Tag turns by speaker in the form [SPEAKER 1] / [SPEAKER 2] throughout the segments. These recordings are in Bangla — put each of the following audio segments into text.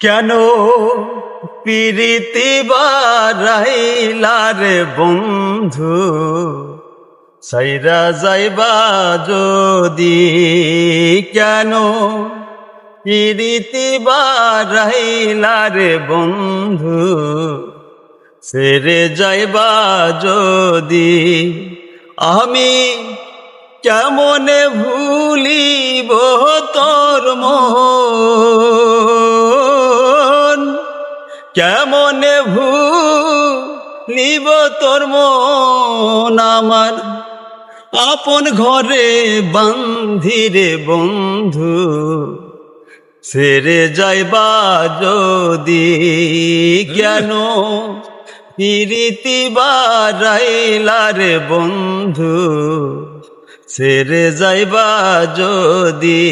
[SPEAKER 1] কেন পিরিতি বারাইলার বন্ধু? সাইরা যাইবা যদি কেন পিরিতি বারাইলার বন্ধু? সেরে যাইবা যদি আমি কেমনে ভুলিব তোর মন কেমনে ভুলিব তোর মন আমার? আপন ঘরে বান্ধিরে বন্ধু সেরে যাইবা যদি কেন? পিরিতি বারাইলারে বন্ধু সেরে যাইবা যদি?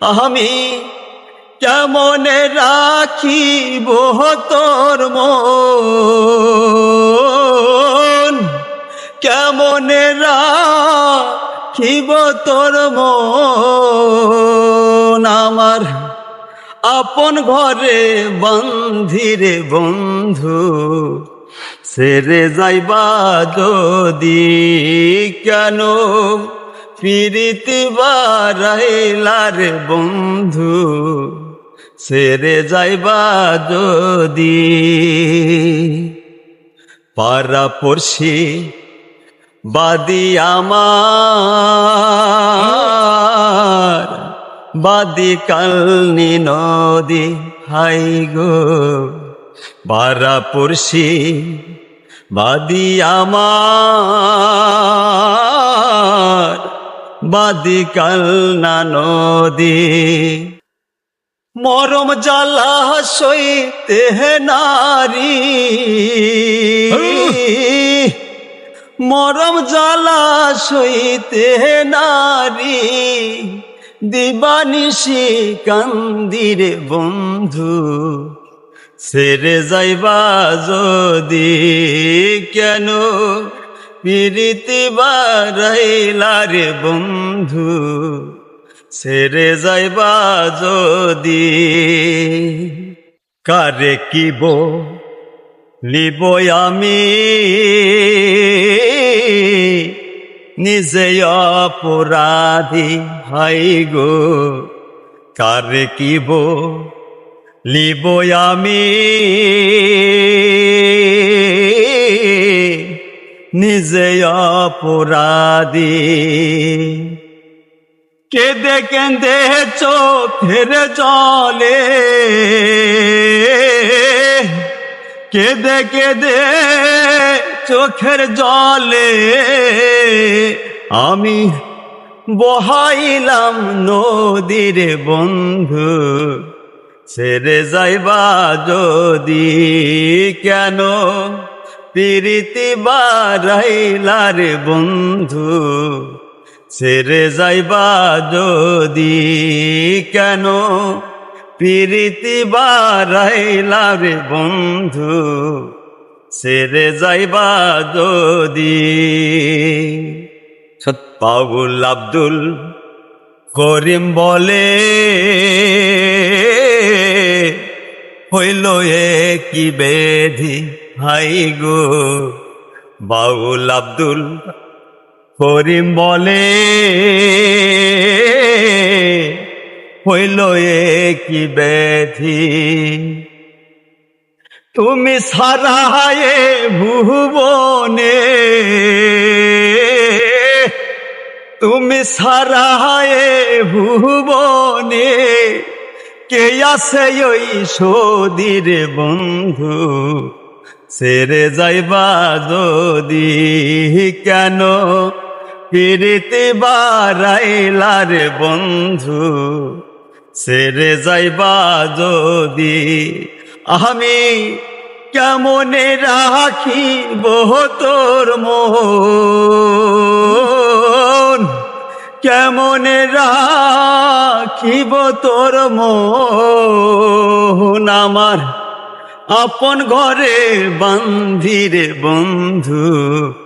[SPEAKER 1] আমি কেমনে রাখিব তোর মন কেমনে রাখিব তোর মন। আমার আপন ঘরে বন্ধিরে বন্ধু, সেরে যাইবা যদি কেন? ফিরিতে বারাইলার বন্ধু সেরে যাইবা যদি। পারা পড়শি বাদি আমার, বাদি কালনি নদী, হাই গো। বারা পড়শি বাদি আমার, বাদি কালনা নদী। মরম জ্বালা সইতে নারী। মরম জ্বালা সইতে নারী। দিবানিশি কান্দিরে বন্ধু, সেরে যাইবা যদি কেন? পিরিতি বারাইলারে বন্ধু সেরে যাইবা যদি। কারে কিব লিব আমি? নিজে অপরাধী, হাই গো, কারে কিব লিব আমি? নিজে অপরাধী কেঁদে কেঁদে চোখের জলে। কেঁদে কেঁদে চোখের জলে। আমি বহাইলাম নদীর বন্ধু, ছেড়ে যাইবা যদি কেন? পিরিতি বারাইলার বন্ধু ছেড়ে যাইবা যদি কেন? পিরিতি বারাইলার বন্ধু, ছেড়ে যাইবা যদি? পাউল আব্দুল করিম বলে, হইল এ কি বেধি হাই গো, বাউল আব্দুল করিম বলে, হইল এ কি ব্যাধি তুমি সারায়ে ভুবনে, তুমি সারায়ে ভুবনে, কে আছে ওই সদির বন্ধু? সেরে যাইবা যদি কেন? পিরিতে বারাইলার বন্ধু, সেরে যাইবা যদি। আমি কেমনে রাখি তোর মন? কেমনে রাখিব তোর মন? আমার আপন ঘরে বান্ধিরে বন্ধু